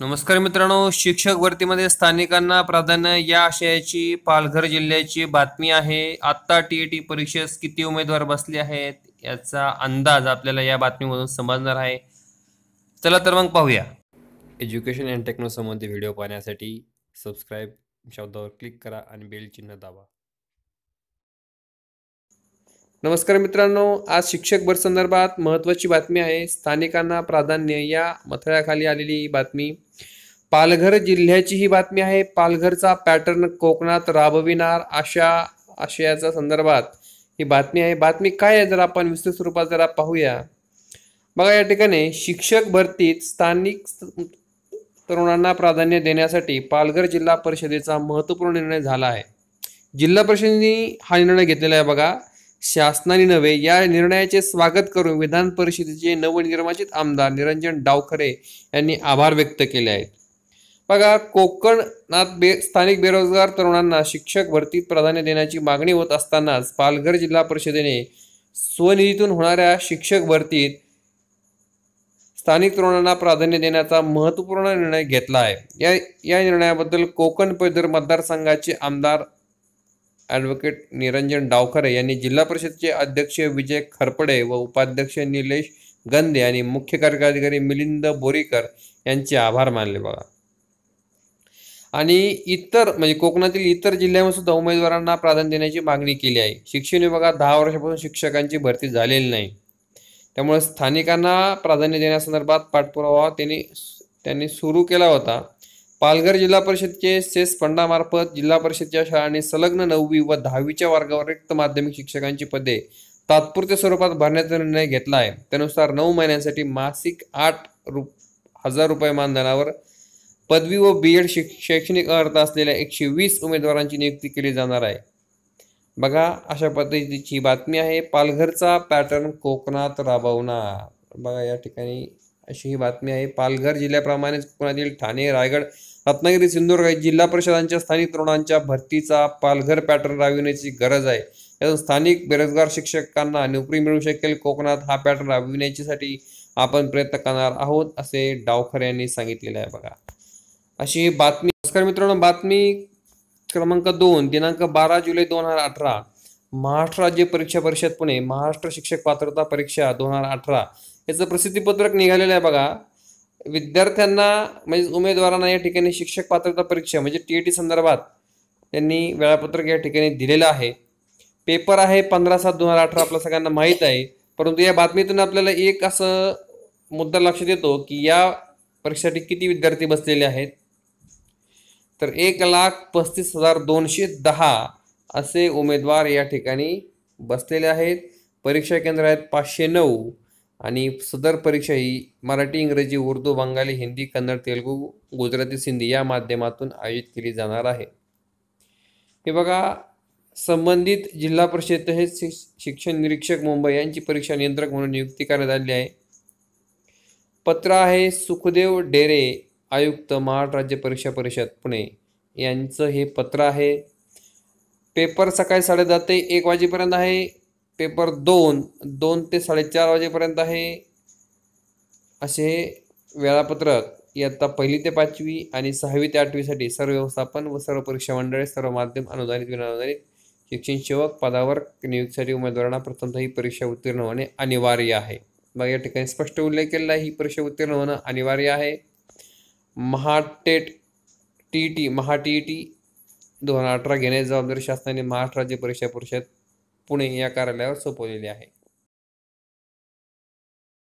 नमस्कार मित्रांनो शिक्षक भरतीमध्ये स्थानिकांना प्राधान्य या आशयाची पालघर जिल्ह्याची बातमी आहे. आत्ता टी टी परीक्षेस किती उमेदवार बसले आहेत याचा अंदाज आपल्याला या बातमीमधून समजणार आहे. चला तर मग पाहूया. एज्युकेशन अँड टेक्नो संबंधी व्हिडिओ पाहण्यासाठी सबस्क्राईब शब्दावर क्लिक करा आणि बेल चिन्ह दाबा. नमस्कार मित्रांनो आज शिक्षक भर संदर्भात महत्त्वाची बातमी आहे. स्थानिकांना प्राधान्य या मथळ्याखाली आलेली ही बातमी. पालघर जिल्ह्याची ही बातमी आहे. पालघरचा पॅटर्न कोकणात राबविणार अशा आशयाच्या संदर्भात ही बातमी आहे. बातमी काय आहे जर आपण विस्तृत स्वरूपात जरा पाहूया. बघा या ठिकाणी शिक्षक भरतीत स्थानिक तरुणांना प्राधान्य देण्यासाठी पालघर जिल्हा परिषदेचा महत्त्वपूर्ण निर्णय झाला आहे. जिल्हा परिषदेने हा निर्णय घेतलेला आहे बघा. शासनाने नव्हे या निर्णयाचे स्वागत करून विधान परिषदेचे नवनिर्वाचित आमदार निरंजन डावखरे यांनी आभार व्यक्त केले आहेत. बघा कोकणात बे स्थानिक बेरोजगार तरुणांना शिक्षक भरतीत प्राधान्य देण्याची मागणी होत असतानाच पालघर जिल्हा परिषदेने स्वनिधीतून होणाऱ्या शिक्षक भरतीत स्थानिक तरुणांना प्राधान्य देण्याचा महत्त्वपूर्ण निर्णय घेतला आहे. या या निर्णयाबद्दल कोकण पदर मतदारसंघाचे आमदार ॲडव्होकेट निरंजन डावखरे यांनी जिल्हा परिषदेचे अध्यक्ष विजय खरपडे व उपाध्यक्ष निलेश गंदे आणि मुख्य कार्यकारी अधिकारी मिलिंद बोरीकर यांचे आभार मानले बघा. आणि इतर म्हणजे कोकणातील इतर जिल्ह्यामध्ये सुद्धा उमेदवारांना प्राधान्य देण्याची मागणी केली आहे. शिक्षण विभागात दहा वर्षापासून शिक्षकांची भरती झालेली नाही. त्यामुळे स्थानिकांना प्राधान्य देण्यासंदर्भात पाठपुरावा त्यांनी त्यांनी सुरू केला होता. पालघर जिल्हा परिषदचे सेस फंडामार्फत जिल्हा परिषदच्या शाळांनी संलग्न नववी व दहावीच्या वर्गावर रिक्त माध्यमिक शिक्षकांची पदे तात्पुरत्या स्वरूपात भरण्याचा निर्णय घेतला आहे. त्यानुसार नऊ महिन्यांसाठी मासिक आठ रु हजार रुपये मानधनावर पदवी व बी एड शिक शैक्षणिक अर्थ असलेल्या एकशे वीस उमेदवारांची नियुक्ती केली जाणार आहे. बघा अशा पद्धतीची बातमी आहे. पालघरचा पॅटर्न कोकणात राबवणार. बघा या ठिकाणी अशी ही बातमी आहे. पालघर जिल्ह्याप्रमाणेच कोकणातील ठाणे रायगड रत्नागिरी सिंधुदुर्ग जिल्हा परिषदांच्या स्थानिक तरुणांच्या भरतीचा पालघर पॅटर्न राबविण्याची गरज आहे. यातून स्थानिक बेरोजगार शिक्षकांना नोकरी मिळू शकेल. कोकणात हा पॅटर्न राबविण्याच्यासाठी आपण प्रयत्न करणार आहोत असे डावखरे यांनी सांगितलेले आहे बघा. अशी ही बातमी नमस्कार मित्रांनो बातमी क्रमांक दोन दिनांक बारा जुलै दोन हजार अठरा महाराष्ट्र राज्य परीक्षा परिषद पुणे. महाराष्ट्र शिक्षक पात्रता परीक्षा दोन हजार अठरा. याचं प्रसिद्धीपत्रक निघालेलं आहे बघा. विद्यार्थ्यांना म्हणजे उमेदवारांना या ठिकाणी शिक्षक पात्रता परीक्षा म्हणजे टी ई टी संदर्भात त्यांनी वेळापत्रक या ठिकाणी दिलेलं आहे. पेपर आहे पंधरा सात दोन हजार अठरा आपल्या सगळ्यांना माहीत आहे. परंतु या बातमीतून आपल्याला एक असं मुद्दा लक्षात येतो की या परीक्षेसाठी किती विद्यार्थी बसलेले आहेत? तर एक लाख पस्तीस हजार दोनशे दहा असे उमेदवार या ठिकाणी बसलेले आहेत. परीक्षा केंद्र आहेत पाचशे नऊ. आणि सदर परीक्षा ही मराठी इंग्रजी उर्दू बंगाली हिंदी कन्नड तेलुगू गुजराती सिंधी या माध्यमातून आयोजित केली जाणार आहे. हे बघा संबंधित जिल्हा परिषद हे शिक्षण निरीक्षक मुंबई यांची परीक्षा नियंत्रक म्हणून नियुक्ती करण्यात आली आहे. पत्र आहे सुखदेव डेरे आयुक्त महाराष्ट्र राज्य परीक्षा परिषद पुणे. यांचं हे पत्र आहे. पेपर सकाळी साडेदहा ते एक वाजेपर्यंत आहे. पेपर दोन दोन ते साडेचार वाजेपर्यंत आहे. असे वेळापत्रक इयत्ता पहिली ते पाचवी आणि सहावी ते आठवीसाठी सर्व व्यवस्थापन व सर्व परीक्षा मंडळे सर्व माध्यम अनुदानित विनानुदानित शिक्षण सेवक पदावर नियुक्तीसाठी उमेदवारांना प्रथमतः ही परीक्षा उत्तीर्ण होणे अनिवार्य आहे. मग या ठिकाणी स्पष्ट उल्लेख केलेला आहे ही परीक्षा उत्तीर्ण होणं अनिवार्य आहे. MahaTET T E T Maha T E T दोन हजार अठरा घेण्याची जबाबदारी शासनाने महाराष्ट्र राज्य परीक्षा परिषद पुणे या कार्यालयावर सोपवलेली आहे.